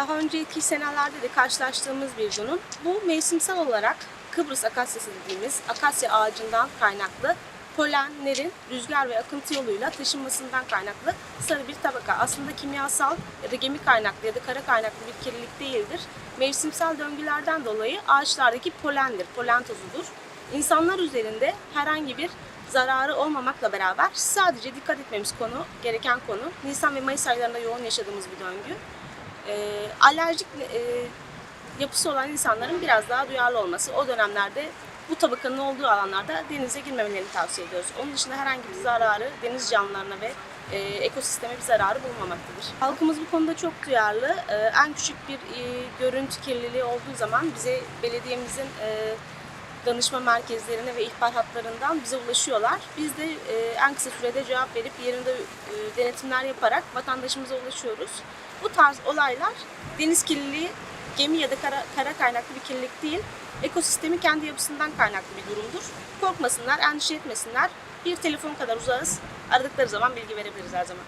daha önceki senelerde de karşılaştığımız bir durum. Bu mevsimsel olarak Kıbrıs akasyası dediğimiz akasya ağacından kaynaklı polenlerin rüzgar ve akıntı yoluyla taşınmasından kaynaklı sarı bir tabaka. Aslında kimyasal ya da gemi kaynaklı ya da kara kaynaklı bir kirlilik değildir. Mevsimsel döngülerden dolayı ağaçlardaki polendir, polen tozudur. İnsanlar üzerinde herhangi bir zararı olmamakla beraber sadece dikkat etmemiz konu, gereken konu Nisan ve Mayıs aylarında yoğun yaşadığımız bir döngü. Ee, alerjik e, yapısı olan insanların biraz daha duyarlı olması. O dönemlerde bu tabakanın olduğu alanlarda denize girmemelerini tavsiye ediyoruz. Onun dışında herhangi bir zararı deniz canlılarına ve e, ekosisteme bir zararı bulunmamaktadır. Halkımız bu konuda çok duyarlı. E, en küçük bir e, görüntü kirliliği olduğu zaman bize belediyemizin e, danışma merkezlerine ve ihbar hatlarından bize ulaşıyorlar. Biz de e, en kısa sürede cevap verip yerinde e, denetimler yaparak vatandaşımıza ulaşıyoruz. Bu tarz olaylar deniz kirliliği gemi ya da kara, kara kaynaklı bir kirlilik değil, ekosistemi kendi yapısından kaynaklı bir durumdur. Korkmasınlar, endişe etmesinler. Bir telefon kadar uzağız. Aradıkları zaman bilgi verebiliriz her zaman.